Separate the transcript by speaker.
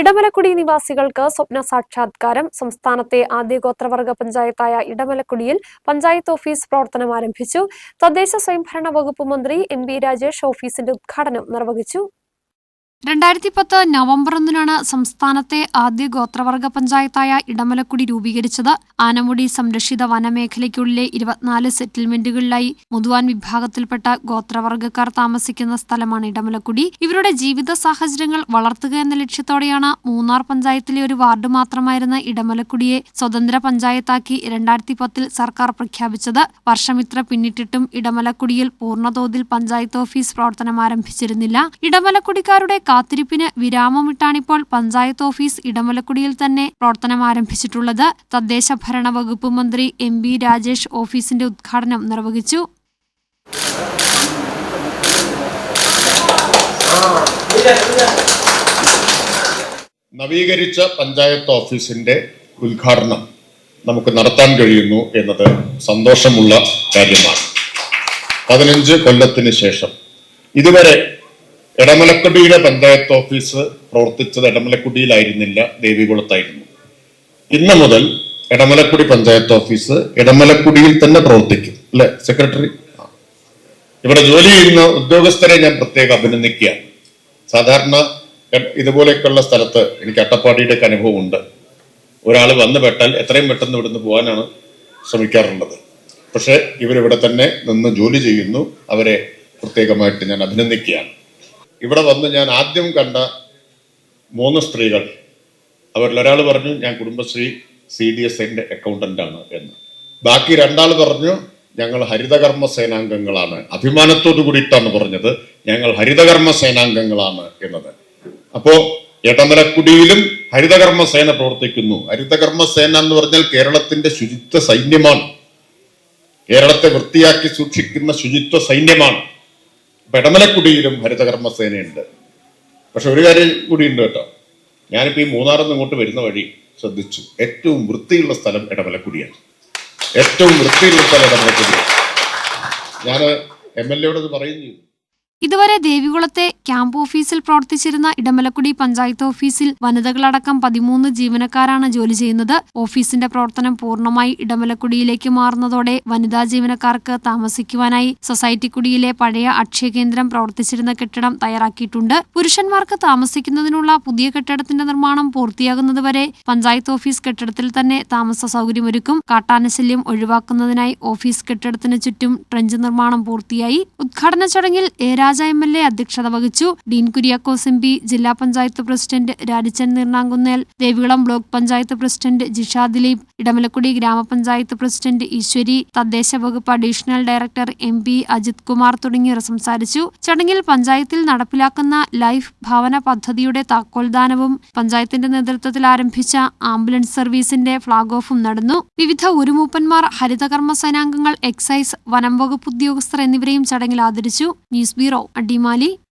Speaker 1: ഇടമലക്കുടി നിവാസികൾക്ക് സ്വപ്ന സാക്ഷാത്കാരം. സംസ്ഥാനത്തെ ആദ്യ ഗോത്രവർഗ പഞ്ചായത്തായ ഇടമലക്കുടിയിൽ പഞ്ചായത്ത് ഓഫീസ് പ്രവർത്തനം ആരംഭിച്ചു. തദ്ദേശ സ്വയംഭരണ വകുപ്പ് മന്ത്രി എം ബി രാജേഷ് ഓഫീസിന്റെ ഉദ്ഘാടനം നിർവഹിച്ചു.
Speaker 2: രണ്ടായിരത്തി പത്ത് നവംബർ ഒന്നിനാണ് സംസ്ഥാനത്തെ ആദ്യ ഗോത്രവർഗ പഞ്ചായത്തായ ഇടമലക്കുടി രൂപീകരിച്ചത്. ആനമുടി സംരക്ഷിത വനമേഖലയ്ക്കുള്ളിലെ ഇരുപത്തിനാല് സെറ്റിൽമെന്റുകളിലായി മുതുവാൻ വിഭാഗത്തിൽപ്പെട്ട ഗോത്രവർഗക്കാർ താമസിക്കുന്ന സ്ഥലമാണ് ഇടമലക്കുടി. ഇവരുടെ ജീവിത സാഹചര്യങ്ങൾ വളർത്തുക എന്ന ലക്ഷ്യത്തോടെയാണ് മൂന്നാർ പഞ്ചായത്തിലെ ഒരു വാർഡ് മാത്രമായിരുന്ന ഇടമലക്കുടിയെ സ്വതന്ത്ര പഞ്ചായത്താക്കി രണ്ടായിരത്തി പത്തിൽ സർക്കാർ പ്രഖ്യാപിച്ചത്. വർഷമിത്ര പിന്നിട്ടിട്ടും ഇടമലക്കുടിയിൽ പൂർണതോതിൽ പഞ്ചായത്ത് ഓഫീസ് പ്രവർത്തനം ആരംഭിച്ചിരുന്നില്ല. ഇടമലക്കുടിക്കാരുടെ കാത്തിരിപ്പിന് വിരാമമിട്ടാണിപ്പോൾ പഞ്ചായത്ത് ഓഫീസ് ഇടമലക്കുടിയിൽ തന്നെ പ്രവർത്തനം ആരംഭിച്ചിട്ടുള്ളത്. തദ്ദേശ ഭരണ വകുപ്പ് മന്ത്രി എം ബി രാജേഷ് ഓഫീസിന്റെ ഉദ്ഘാടനം നിർവഹിച്ചു.
Speaker 3: നവീകരിച്ച പഞ്ചായത്ത് ഓഫീസിന്റെ ഉദ്ഘാടനം നമുക്ക് നടത്താൻ കഴിയുന്നു എന്നത് സന്തോഷമുള്ള കാര്യമാണ്. പതിനഞ്ച് കൊല്ലത്തിന് ശേഷം ഇതുവരെ എടമലക്കുടിയുടെ പഞ്ചായത്ത് ഓഫീസ് പ്രവർത്തിച്ചത് എടമലക്കുടിയിലായിരുന്നില്ല ദേവികുളത്തായിരുന്നു. ഇന്ന് മുതൽ ഇടമലക്കുടി പഞ്ചായത്ത് ഓഫീസ് ഇടമലക്കുടിയിൽ തന്നെ പ്രവർത്തിക്കും അല്ലെ സെക്രട്ടറി? ഇവിടെ ജോലി ചെയ്യുന്ന ഉദ്യോഗസ്ഥരെ ഞാൻ പ്രത്യേകം അഭിനന്ദിക്കുക സാധാരണ ഇതുപോലെയൊക്കെയുള്ള സ്ഥലത്ത് എനിക്ക് അട്ടപ്പാടിയുടെ ഒക്കെ അനുഭവമുണ്ട്. ഒരാൾ വന്നു പെട്ടാൽ എത്രയും പെട്ടെന്ന് ഇവിടുന്ന് പോകാനാണ് ശ്രമിക്കാറുള്ളത്. പക്ഷെ ഇവരിവിടെ തന്നെ നിന്ന് ജോലി ചെയ്യുന്നു. അവരെ പ്രത്യേകമായിട്ട് ഞാൻ അഭിനന്ദിക്കുകയാണ്. ഇവിടെ വന്ന് ഞാൻ ആദ്യം കണ്ട മൂന്ന് സ്ത്രീകൾ അവരിൽ ഒരാൾ പറഞ്ഞു ഞാൻ കുടുംബശ്രീ സി ഡി എസ് എന്റെ അക്കൗണ്ടന്റ് ആണ് എന്ന്. ബാക്കി രണ്ടാൾ പറഞ്ഞു ഞങ്ങൾ ഹരിതകർമ്മ സേനാംഗങ്ങളാണ്. അഭിമാനത്തോടു കൂടിയിട്ടാണ് പറഞ്ഞത്. ഞങ്ങൾ ഹരിതകർമ്മ സേനാംഗങ്ങളാണ് എന്നത്. അപ്പോ എടമലക്കുടിയിലും ഹരിതകർമ്മ സേന പ്രവർത്തിക്കുന്നു. ഹരിതകർമ്മ സേന എന്ന് പറഞ്ഞാൽ കേരളത്തിന്റെ ശുചിത്വ സൈന്യമാണ്. കേരളത്തെ വൃത്തിയാക്കി സൂക്ഷിക്കുന്ന ശുചിത്വ സൈന്യമാണ്. അപ്പൊ ഹരിതകർമ്മസേനയുണ്ട്. ഹരിതകർമ്മ സേനയുണ്ട് പക്ഷെ ഒരു കാര്യം കൂടി ഉണ്ട് കേട്ടോ. ഞാനിപ്പോ ഈ മൂന്നാറിൽ ഇങ്ങോട്ട് വരുന്ന വഴി ശ്രദ്ധിച്ചു. ഏറ്റവും വൃത്തിയുള്ള സ്ഥലം ഇടമലക്കുടിയാണ് ഏറ്റവും വൃത്തിയുള്ള സ്ഥലം ഇടമലക്കുടിയാണ് ഞാൻ എം എൽ എയോട് പറയും ചെയ്തു.
Speaker 2: ഇതുവരെ ദേവികുളത്തെ ക്യാമ്പ് ഓഫീസിൽ പ്രവർത്തിച്ചിരുന്ന ഇടമലക്കുടി പഞ്ചായത്ത് ഓഫീസിൽ വനിതകളടക്കം പതിമൂന്ന് ജീവനക്കാരാണ് ജോലി ചെയ്യുന്നത്. ഓഫീസിന്റെ പ്രവർത്തനം പൂർണമായി ഇടമലക്കുടിയിലേക്ക് മാറുന്നതോടെ വനിതാ ജീവനക്കാർക്ക് താമസിക്കുവാനായി സൊസൈറ്റിക്കുടിയിലെ പഴയ അക്ഷയ കേന്ദ്രം പ്രവർത്തിച്ചിരുന്ന കെട്ടിടം തയ്യാറാക്കിയിട്ടുണ്ട്. പുരുഷന്മാർക്ക് താമസിക്കുന്നതിനുള്ള പുതിയ കെട്ടിടത്തിന്റെ നിർമ്മാണം പൂർത്തിയാകുന്നതുവരെ പഞ്ചായത്ത് ഓഫീസ് കെട്ടിടത്തിൽ തന്നെ താമസ സൗകര്യമൊരുക്കും. കാട്ടാനശല്യം ഒഴിവാക്കുന്നതിനായി ഓഫീസ് കെട്ടിടത്തിന് ചുറ്റും ട്രഞ്ച് നിർമ്മാണം പൂർത്തിയായി. ഉദ്ഘാടന ചടങ്ങിൽ A Raja M L A അധ്യക്ഷത വഹിച്ചു. ഡീൻ കുര്യാക്കോസ് എം പി ജില്ലാ panchayat president Rajichan Neernakunnel Devikulam block panchayat president Jisha Dileep Edamalakkudi ഗ്രാമപഞ്ചായത്ത് പ്രസിഡന്റ് ഈശ്വരി തദ്ദേശ വകുപ്പ് additional director M P Ajith Kumar തുടങ്ങിയവർ സംസാരിച്ചു. ചടങ്ങിൽ പഞ്ചായത്തിൽ നടപ്പിലാക്കുന്ന ലൈഫ് ഭവന പദ്ധതിയുടെ താക്കോൽദാനവും പഞ്ചായത്തിന്റെ നേതൃത്വത്തിൽ ആരംഭിച്ച ആംബുലൻസ് സർവീസിന്റെ ഫ്ളാഗ് ഓഫും നടന്നു. വിവിധ ഉരുമൂപ്പന്മാർ ഹരിതകർമ്മ സേനാംഗങ്ങൾ എക്സൈസ് വനം വകുപ്പ് ഉദ്യോഗസ്ഥർ എന്നിവരെയും ചടങ്ങിൽ ആദരിച്ചു. News bureau Rao at